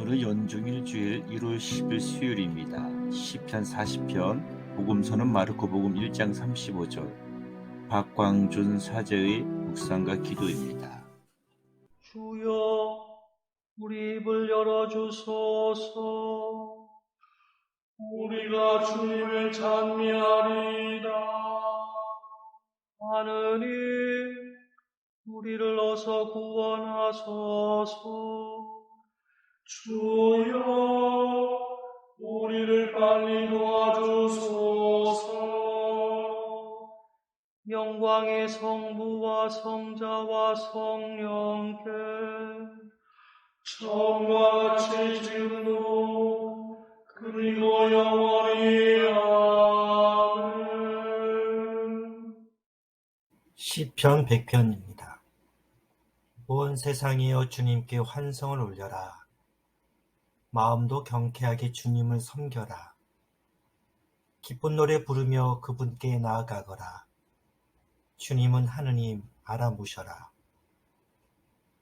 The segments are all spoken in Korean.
오늘은 연중일 주일 1월 10일 수요일입니다. 시편 40편, 복음서는 마르코 복음 1장 35절. 박광준 사제의 묵상과 기도입니다. 주여 우리 입을 열어 주소서 우리가 주님을 찬미하리이다 하느님 우리를 어서 구원하소서 주여 우리를 빨리 도와주소서 영광의 성부와 성자와 성령께 처음과 같이 지금도 그리고 영원히 시편 100편입니다. 온 세상이여 주님께 환성을 올려라. 마음도 경쾌하게 주님을 섬겨라. 기쁜 노래 부르며 그분께 나아가거라. 주님은 하느님 알아보셔라.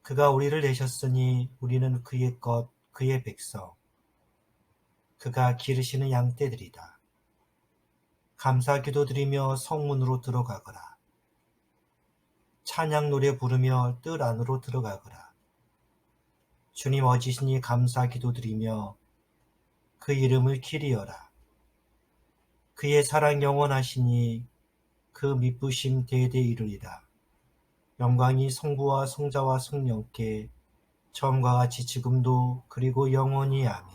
그가 우리를 내셨으니 우리는 그의 것, 그의 백성. 그가 기르시는 양떼들이다. 감사 기도 드리며 성문으로 들어가거라. 찬양 노래 부르며 뜰 안으로 들어가거라. 주님 어지시니 감사 기도 드리며 그 이름을 기리어라. 그의 사랑 영원하시니 그 미쁘심 대대 이르리라. 영광이 성부와 성자와 성령께 처음과 같이 지금도 그리고 영원히 아멘.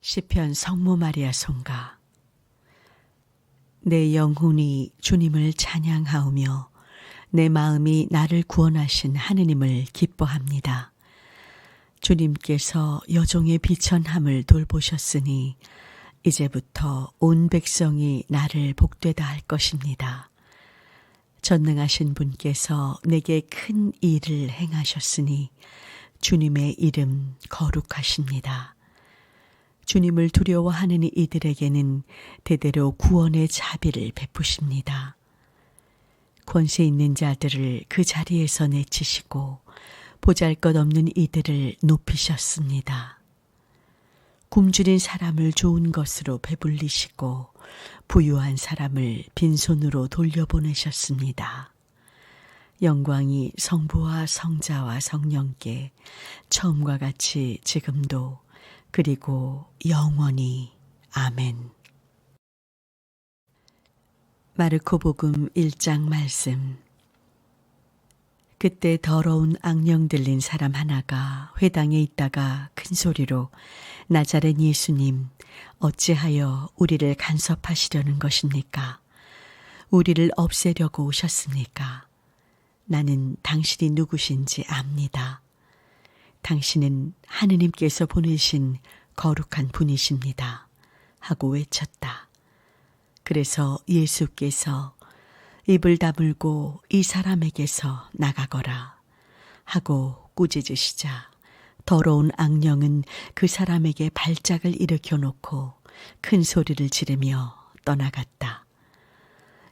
시편 성모 마리아 송가 내 영혼이 주님을 찬양하오며 내 마음이 나를 구원하신 하느님을 기뻐합니다. 주님께서 여종의 비천함을 돌보셨으니 이제부터 온 백성이 나를 복되다 할 것입니다. 전능하신 분께서 내게 큰 일을 행하셨으니 주님의 이름 거룩하십니다. 주님을 두려워하는 이들에게는 대대로 구원의 자비를 베푸십니다. 권세 있는 자들을 그 자리에서 내치시고 보잘 것 없는 이들을 높이셨습니다. 굶주린 사람을 좋은 것으로 배불리시고 부유한 사람을 빈손으로 돌려보내셨습니다. 영광이 성부와 성자와 성령께 처음과 같이 지금도 그리고 영원히 아멘. 마르코 복음 1장 말씀 그때 더러운 악령 들린 사람 하나가 회당에 있다가 큰 소리로 나자렛 예수님 어찌하여 우리를 간섭하시려는 것입니까? 우리를 없애려고 오셨습니까? 나는 당신이 누구신지 압니다. 당신은 하느님께서 보내신 거룩한 분이십니다. 하고 외쳤다. 그래서 예수께서 입을 다물고 이 사람에게서 나가거라 하고 꾸짖으시자 더러운 악령은 그 사람에게 발작을 일으켜 놓고 큰 소리를 지르며 떠나갔다.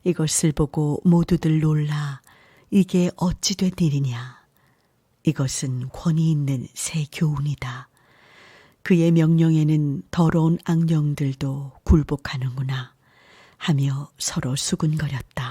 이것을 보고 모두들 놀라 이게 어찌 된 일이냐. 이것은 권위 있는 새 교훈이다. 그의 명령에는 더러운 악령들도 굴복하는구나 하며 서로 수군거렸다.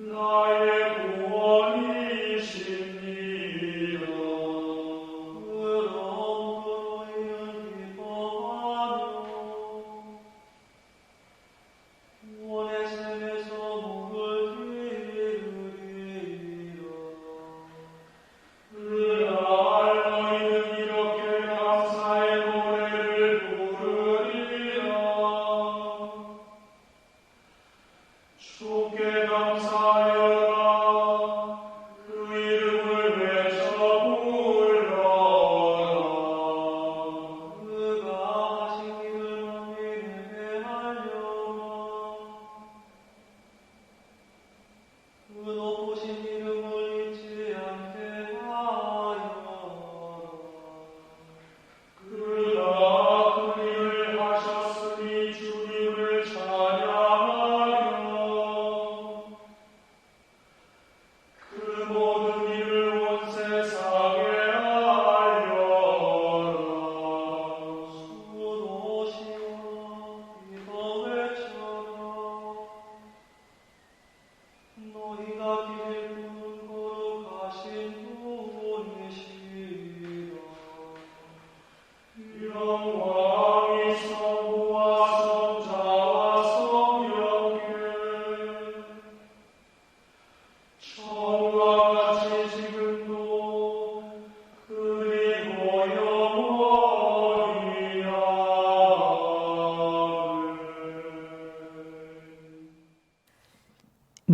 나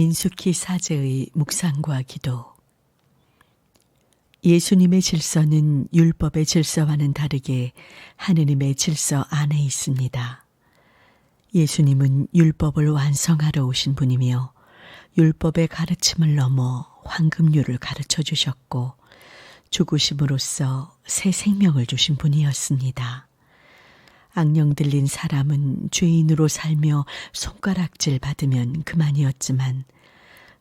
민수키 사제의 묵상과 기도 예수님의 질서는 율법의 질서와는 다르게 하느님의 질서 안에 있습니다. 예수님은 율법을 완성하러 오신 분이며 율법의 가르침을 넘어 황금률을 가르쳐 주셨고 죽으심으로써 새 생명을 주신 분이었습니다. 악령 들린 사람은 죄인으로 살며 손가락질 받으면 그만이었지만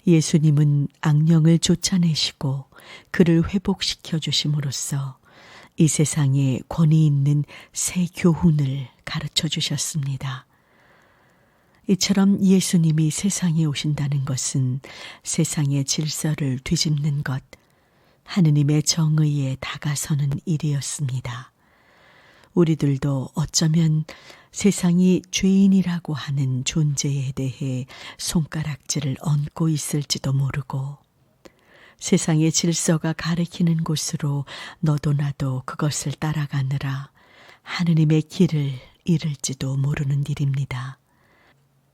예수님은 악령을 쫓아내시고 그를 회복시켜 주심으로써 이 세상에 권위 있는 새 교훈을 가르쳐 주셨습니다. 이처럼 예수님이 세상에 오신다는 것은 세상의 질서를 뒤집는 것, 하느님의 정의에 다가서는 일이었습니다. 우리들도 어쩌면 세상이 죄인이라고 하는 존재에 대해 손가락질을 얹고 있을지도 모르고 세상의 질서가 가리키는 곳으로 너도 나도 그것을 따라가느라 하느님의 길을 잃을지도 모르는 일입니다.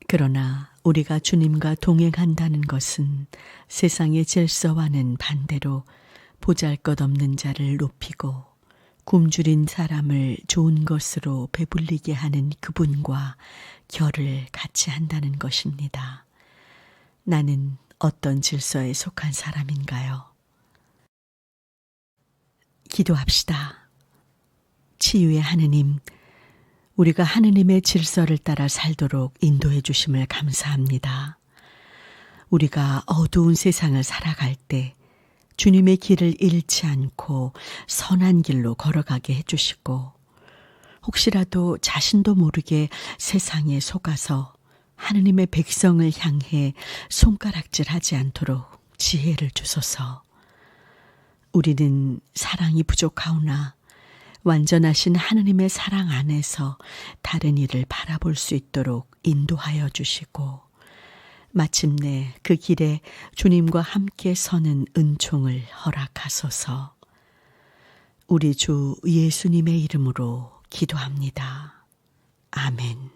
그러나 우리가 주님과 동행한다는 것은 세상의 질서와는 반대로 보잘 것 없는 자를 높이고 굶주린 사람을 좋은 것으로 배불리게 하는 그분과 결을 같이 한다는 것입니다. 나는 어떤 질서에 속한 사람인가요? 기도합시다. 치유의 하느님, 우리가 하느님의 질서를 따라 살도록 인도해 주심을 감사합니다. 우리가 어두운 세상을 살아갈 때 주님의 길을 잃지 않고 선한 길로 걸어가게 해주시고 혹시라도 자신도 모르게 세상에 속아서 하느님의 백성을 향해 손가락질 하지 않도록 지혜를 주소서. 우리는 사랑이 부족하오나 완전하신 하느님의 사랑 안에서 다른 일을 바라볼 수 있도록 인도하여 주시고 마침내 그 길에 주님과 함께 서는 은총을 허락하소서. 우리 주 예수님의 이름으로 기도합니다. 아멘.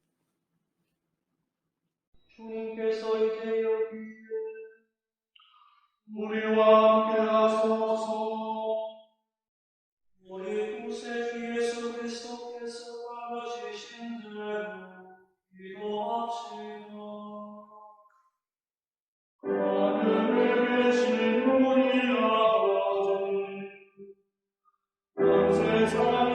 주님께서 이제 여기에 우리와 함께 하소서 우리 구세주 예수 그리스도께서 가르치신 대로 기도합시다 하늘에 계신 우리 아버지 온 세상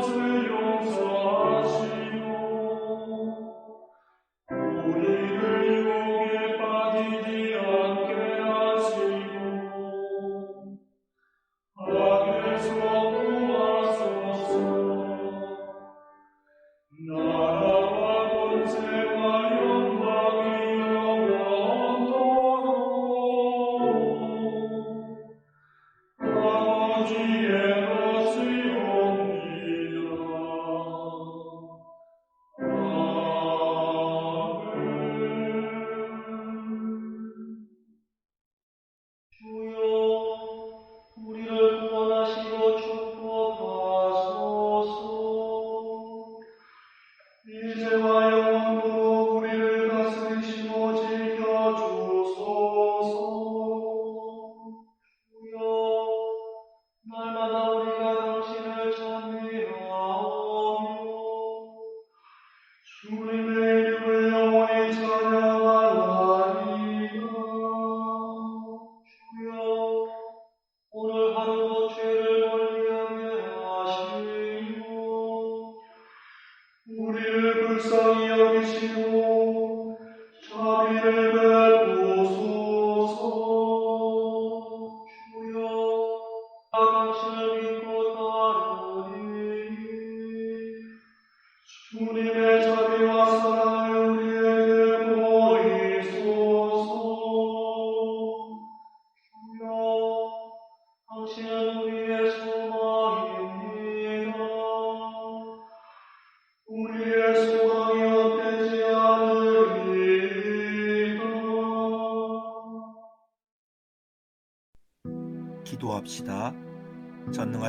것을 용서 우리를 불쌍히 여기시고 자비를 베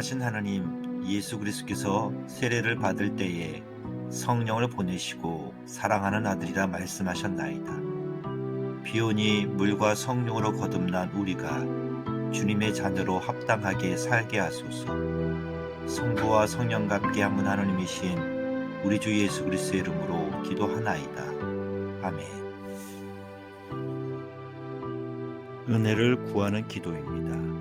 전능하신 하나님 예수 그리스도께서 세례를 받을 때에 성령을 보내시고 사랑하는 아들이라 말씀하셨나이다. 비오니 물과 성령으로 거듭난 우리가 주님의 자녀로 합당하게 살게 하소서. 성부와 성령과 함께 한분 하나님이신 우리 주 예수 그리스도의 이름으로 기도하나이다. 아멘. 은혜를 구하는 기도입니다.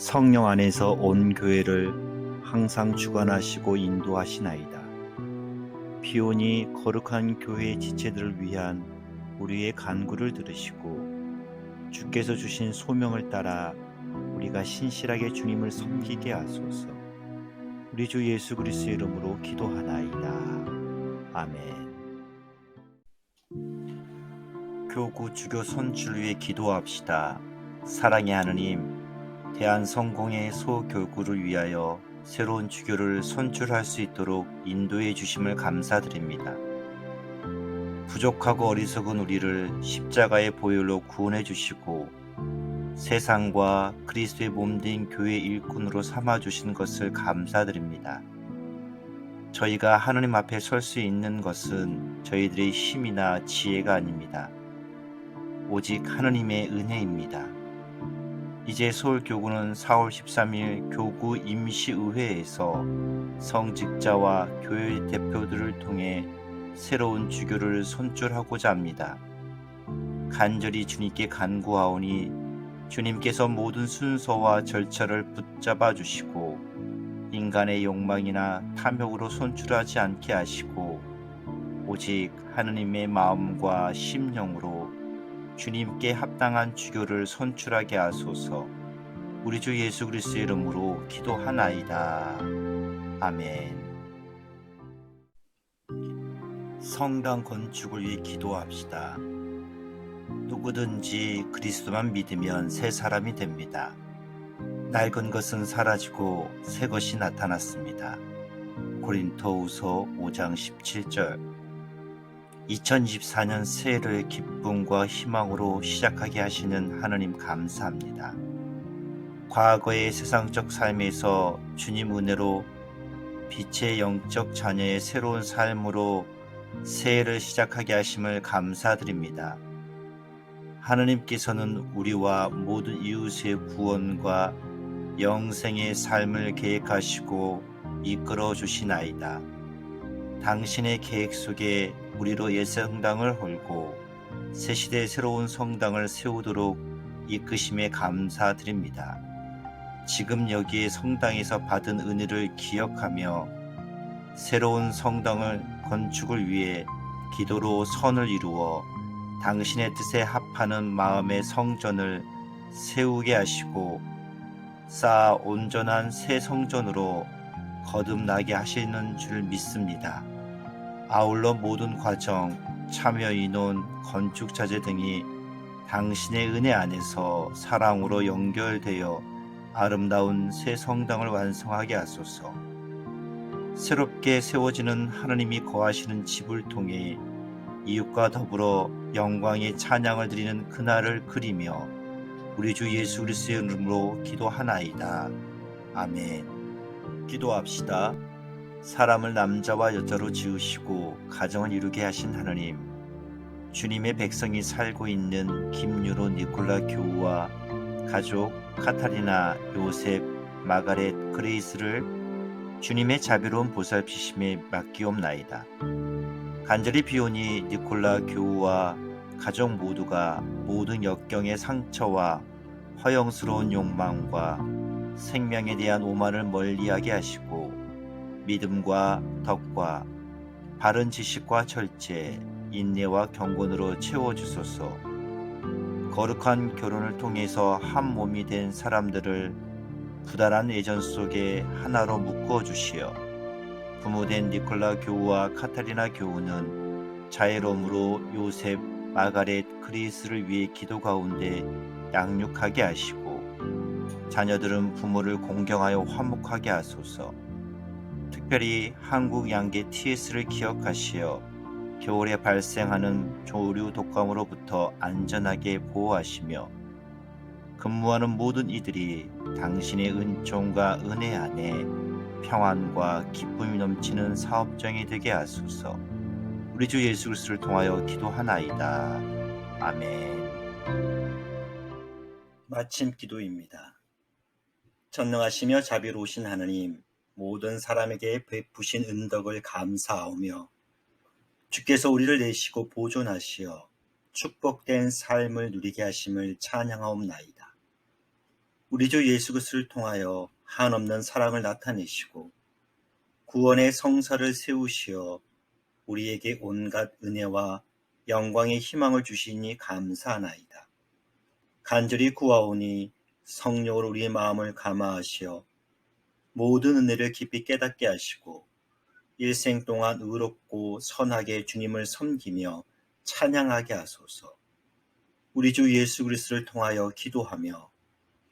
성령 안에서 온 교회를 항상 주관하시고 인도하시나이다. 비오니 거룩한 교회의 지체들을 위한 우리의 간구를 들으시고 주께서 주신 소명을 따라 우리가 신실하게 주님을 섬기게 하소서. 우리 주 예수 그리스도의 이름으로 기도하나이다. 아멘. 교구 주교 선출 위해 기도합시다. 사랑의 하느님, 대한 성공의 소교구를 위하여 새로운 주교를 선출할 수 있도록 인도해 주심을 감사드립니다. 부족하고 어리석은 우리를 십자가의 보혈로 구원해 주시고 세상과 그리스도의 몸된 교회 일꾼으로 삼아 주신 것을 감사드립니다. 저희가 하느님 앞에 설 수 있는 것은 저희들의 힘이나 지혜가 아닙니다. 오직 하느님의 은혜입니다. 이제 서울교구는 4월 13일 교구 임시의회에서 성직자와 교회 대표들을 통해 새로운 주교를 선출하고자 합니다. 간절히 주님께 간구하오니 주님께서 모든 순서와 절차를 붙잡아 주시고 인간의 욕망이나 탐욕으로 선출하지 않게 하시고 오직 하느님의 마음과 심령으로 주님께 합당한 주교를 선출하게 하소서. 우리 주 예수 그리스도의 이름으로 기도하나이다. 아멘. 성당 건축을 위해 기도합시다. 누구든지 그리스도만 믿으면 새 사람이 됩니다. 낡은 것은 사라지고 새 것이 나타났습니다. 고린토후서 5장 17절 2024년 새해를 기쁨과 희망으로 시작하게 하시는 하느님 감사합니다. 과거의 세상적 삶에서 주님 은혜로 빛의 영적 자녀의 새로운 삶으로 새해를 시작하게 하심을 감사드립니다. 하느님께서는 우리와 모든 이웃의 구원과 영생의 삶을 계획하시고 이끌어 주시나이다. 당신의 계획 속에 우리로 옛 성당을 헐고 새 시대의 새로운 성당을 세우도록 이끄심에 감사드립니다. 지금 여기에 성당에서 받은 은혜를 기억하며 새로운 성당을 건축을 위해 기도로 선을 이루어 당신의 뜻에 합하는 마음의 성전을 세우게 하시고 쌓아 온전한 새 성전으로 거듭나게 하시는 줄 믿습니다. 아울러 모든 과정, 참여 인원, 건축 자재 등이 당신의 은혜 안에서 사랑으로 연결되어 아름다운 새 성당을 완성하게 하소서. 새롭게 세워지는 하나님이 거하시는 집을 통해 이웃과 더불어 영광의 찬양을 드리는 그날을 그리며 우리 주 예수 그리스도의 이름으로 기도하나이다. 아멘. 기도합시다. 사람을 남자와 여자로 지으시고 가정을 이루게 하신 하나님. 주님의 백성이 살고 있는 김유로 니콜라 교우와 가족 카타리나, 요셉, 마가렛, 그레이스를 주님의 자비로운 보살피심에 맡기옵나이다. 간절히 비오니 니콜라 교우와 가족 모두가 모든 역경의 상처와 허영스러운 욕망과 생명에 대한 오만을 멀리하게 하시고 믿음과 덕과 바른 지식과 절제, 인내와 경건으로 채워주소서. 거룩한 결혼을 통해서 한 몸이 된 사람들을 부단한 애전 속에 하나로 묶어 주시어 부모된 니콜라 교우와 카타리나 교우는 자애로움으로 요셉, 마가렛, 크리스를 위해 기도 가운데 양육하게 하시고 자녀들은 부모를 공경하여 화목하게 하소서. 특별히 한국 양계 TS를 기억하시어 겨울에 발생하는 조류 독감으로부터 안전하게 보호하시며 근무하는 모든 이들이 당신의 은총과 은혜 안에 평안과 기쁨이 넘치는 사업장이 되게 하소서. 우리 주 예수 그리스도를 통하여 기도하나이다. 아멘. 마침 기도입니다. 전능하시며 자비로우신 하나님, 모든 사람에게 베푸신 은덕을 감사하오며 주께서 우리를 내시고 보존하시어 축복된 삶을 누리게 하심을 찬양하옵나이다. 우리 주 예수 그리스도를 통하여 한없는 사랑을 나타내시고 구원의 성사를 세우시어 우리에게 온갖 은혜와 영광의 희망을 주시니 감사하나이다. 간절히 구하오니 성령으로 우리의 마음을 감화하시어 모든 은혜를 깊이 깨닫게 하시고 일생 동안 의롭고 선하게 주님을 섬기며 찬양하게 하소서. 우리 주 예수 그리스도를 통하여 기도하며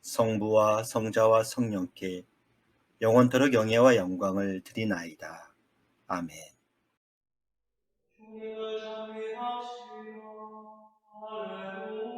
성부와 성자와 성령께 영원토록 영예와 영광을 드리나이다. 아멘. 주님을 할렐루야 할렐루야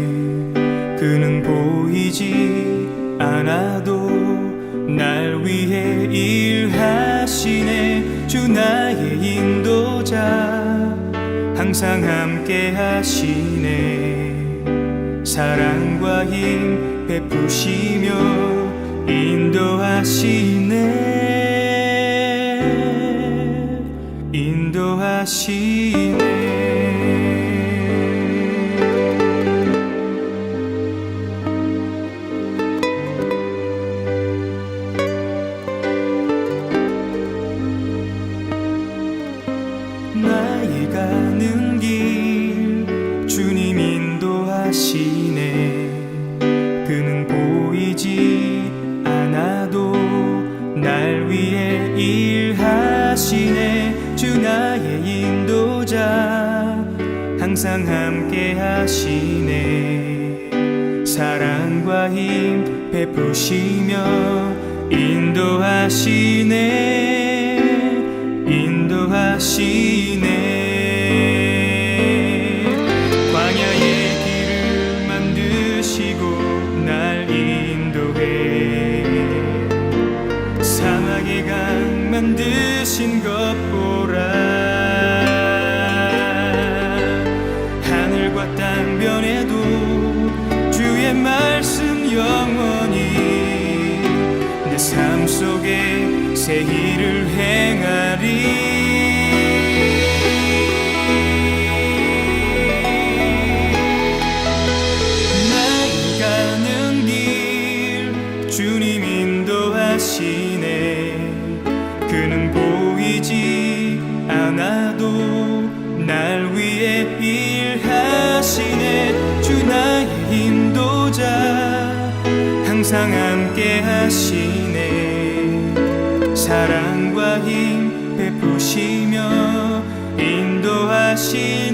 그는 보이지 않아도 날 위해 일하시네. 주 나의 인도자 항상 함께 하시네. 사랑과 힘 베푸시며 인도하시네. 인도하시네 하시네. 광야의 길을 만드시고 날 인도해. 사막의 강 만드신 것 보라. 하늘과 땅 변해도 주의 말씀 영원히 내 삶 속에 새 일을 해. 대신에 사랑과 힘 베푸시며 인도하시